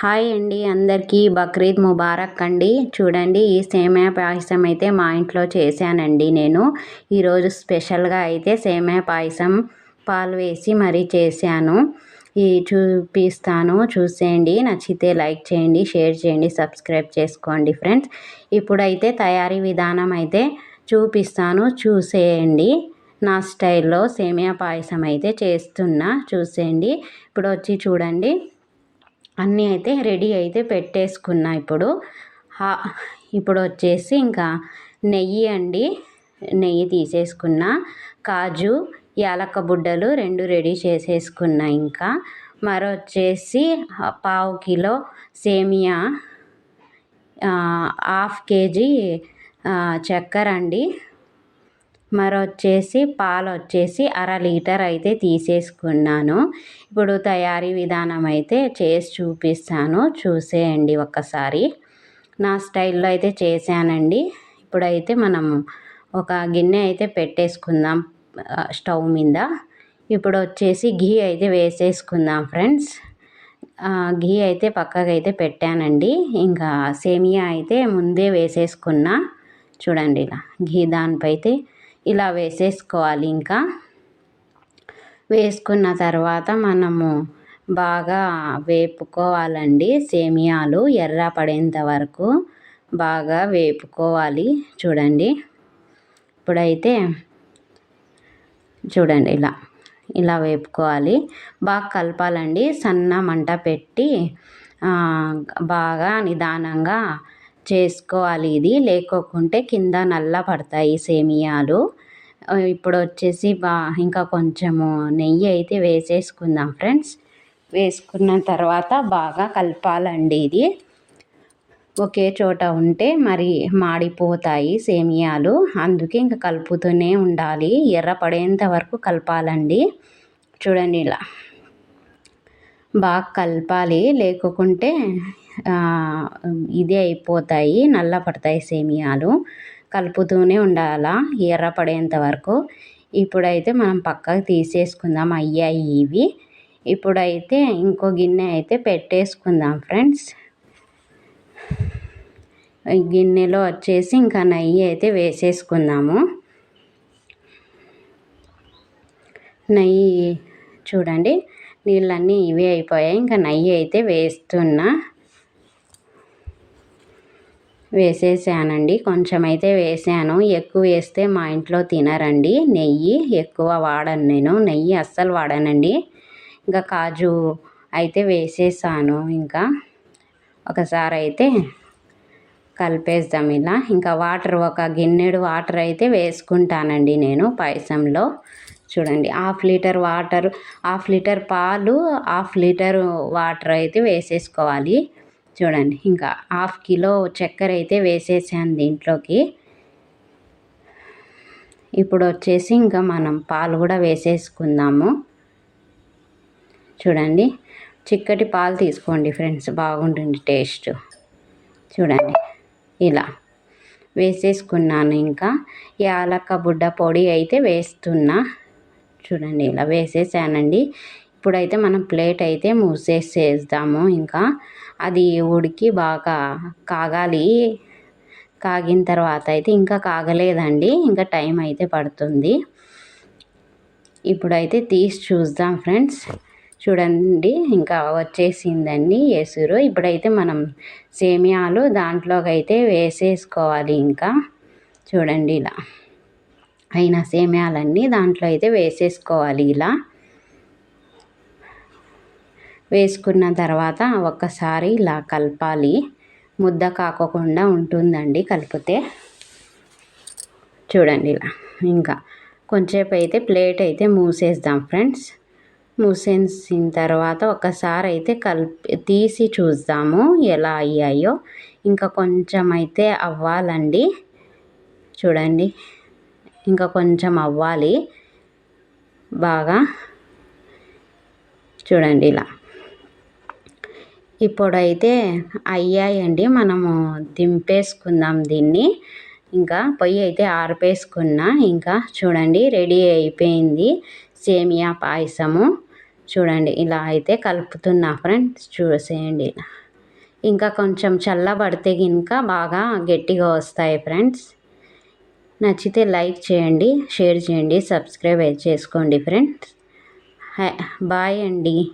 Hi అండి అందరికీ బక్రీద్ ముబారక్ అండి. చూడండి ఈ సేమియా పాయసం అయితే మా ఇంట్లో చేశానండి నేను. ఈరోజు స్పెషల్గా అయితే సేమియా పాయసం పాలు వేసి మరీ చేశాను. ఈ చూపిస్తాను చూసేయండి. నచ్చితే లైక్ చేయండి షేర్ చేయండి సబ్స్క్రైబ్ చేసుకోండి ఫ్రెండ్స్. ఇప్పుడైతే తయారీ విధానం అయితే చూపిస్తాను చూసేయండి. నా స్టైల్లో సేమియా పాయసం అయితే చేస్తున్నా చూసేయండి. ఇప్పుడు వచ్చి చూడండి. అన్నీ అయితే రెడీ అయితే పెట్టేసుకున్నా ఇప్పుడు. ఇప్పుడు వచ్చేసి ఇంకా నెయ్యి అండి. నెయ్యి తీసేసుకున్న. కాజు యాలక్క బుడ్డలు రెండు రెడీ చేసేసుకున్నా ఇంకా. మరో వచ్చేసి పావు కిలో సేమియా హాఫ్ కేజీ చక్కెర అండి. మరి వచ్చేసి పాలు వచ్చేసి అర లీటర్ అయితే తీసేసుకున్నాను. ఇప్పుడు తయారీ విధానం అయితే చేసి చూపిస్తాను. చూసేయండి ఒక్కసారి. నా స్టైల్లో అయితే చేశానండి. ఇప్పుడైతే మనం ఒక గిన్నె అయితే పెట్టేసుకుందాం స్టవ్ మీద. ఇప్పుడు వచ్చేసి ఘీ అయితే వేసేసుకుందాం ఫ్రెండ్స్. ఘీ అయితే పక్కకు అయితే పెట్టానండి. ఇంకా సేమియా అయితే ముందే వేసేసుకున్నా. చూడండి ఇలా ఘీ దానిపై అయితే ఇలా వేసేసుకోవాలి ఇంకా. వేసుకున్న తర్వాత మనము బాగా వేపుకోవాలండి సేమియాలు ఎర్ర పడేంత వరకు బాగా వేపుకోవాలి. చూడండి. ఇప్పుడైతే చూడండి ఇలా ఇలా వేపుకోవాలి. బాగా కలపాలండి. సన్న మంట పెట్టి బాగా నిదానంగా చేసుకోవాలి ఇది. లేకోకుంటే కింద నల్ల పడతాయి సేమియాలు. ఇప్పుడు వచ్చేసి బా ఇంకా కొంచెము నెయ్యి అయితే వేసేసుకుందాం ఫ్రెండ్స్. వేసుకున్న తర్వాత బాగా కలపాలండి ఇది. ఒకే చోట ఉంటే మరి మాడిపోతాయి సేమియాలు. అందుకే ఇంకా కలుపుతూనే ఉండాలి. ఎర్ర పడేంత వరకు కలపాలండి. చూడండి ఇలా. బాగా కలపాలి. లేకుంటే ఇదే అయిపోతాయి. నల్ల పడతాయి సేమియాలు. కలుపుతూనే ఉండాలా ఎర్ర పడేంత వరకు. ఇప్పుడైతే మనం పక్కకు తీసేసుకుందాం అయ్యాయి ఇవి. ఇప్పుడైతే ఇంకో గిన్నె అయితే పెట్టేసుకుందాం ఫ్రెండ్స్. గిన్నెలో వచ్చేసి ఇంకా నెయ్యి అయితే వేసేసుకుందాము. నెయ్యి చూడండి. నీళ్ళన్నీ ఇవే అయిపోయాయి. ఇంకా నెయ్యి అయితే వేస్తున్నా. వేసేసానండి. కొంచెం అయితే వేసాను. ఎక్కువ వేస్తే మా ఇంట్లో తినరండి. నెయ్యి ఎక్కువ వాడను నేను. నెయ్యి అస్సలు వాడనండి. ఇంకా కాజు అయితే వేసేసాను. ఇంకా ఒకసారి అయితే కలిపేద్దాం ఇలా. ఇంకా వాటర్ ఒక గిన్నెడు వాటర్ అయితే వేసుకుంటానండి నేను పాయసంలో. చూడండి half litre water half litre పాలు హాఫ్ లీటర్ వాటర్ అయితే వేసేసుకోవాలి. చూడండి ఇంకా హాఫ్ కిలో చక్కెర అయితే వేసేసాను దీంట్లోకి. ఇప్పుడు వచ్చేసి ఇంకా మనం పాలు కూడా వేసేసుకుందాము. చూడండి చిక్కటి పాలు తీసుకోండి ఫ్రెండ్స్ బాగుంటుంది టేస్ట్. చూడండి ఇలా వేసేసుకున్నాను ఇంకా. యాలక్క బుడ్డ పొడి అయితే వేస్తున్నా. చూడండి ఇలా వేసేసానండి. ఇప్పుడైతే మనం ప్లేట్ అయితే మూసేసేద్దాము. ఇంకా అది ఉడికి బాగా కాగాలి. కాగిన తర్వాత అయితే ఇంకా కాగలేదండి. ఇంకా టైం అయితే పడుతుంది. ఇప్పుడైతే తీసి చూద్దాం ఫ్రెండ్స్. చూడండి ఇంకా వచ్చేసిందండి ఎసురు. ఇప్పుడైతే మనం సేమియాలు దాంట్లోకైతే వేసేసుకోవాలి ఇంకా. చూడండి ఇలా. అయిన సేమియాలన్నీ దాంట్లో అయితే వేసేసుకోవాలి ఇలా. వేసుకున్న తర్వాత ఒక్కసారి ఇలా కలపాలి. ముద్ద కాకోకుండా ఉంటుందండి కలిపితే. చూడండి ఇలా. ఇంకా కొంచెంసేపు అయితే ప్లేట్ అయితే మూసేద్దాం ఫ్రెండ్స్. మూసేసిన తర్వాత ఒకసారి అయితే కలిపి తీసి చూద్దాము ఎలా అయ్యాయో. ఇంకా కొంచెం అయితే అవ్వాలండి. చూడండి. ఇంకా కొంచెం అవ్వాలి. బాగా. చూడండి ఇలా. ఇప్పుడైతే అయ్యాయండి. మనము దింపేసుకుందాం దీన్ని. ఇంకా పొయ్యి అయితే ఆరిపేసుకున్నా. ఇంకా చూడండి రెడీ అయిపోయింది. సేమియా పాయసము. చూడండి ఇలా అయితే కలుపుతున్నా ఫ్రెండ్స్. చూసేయండి. ఇలా ఇంకా కొంచెం చల్లబడితే ఇంకా బాగా గట్టిగా వస్తాయి ఫ్రెండ్స్. నచ్చితే లైక్ చేయండి షేర్ చేయండి సబ్స్క్రైబ్ చేసుకోండి ఫ్రెండ్స్. బాయ్ అండి.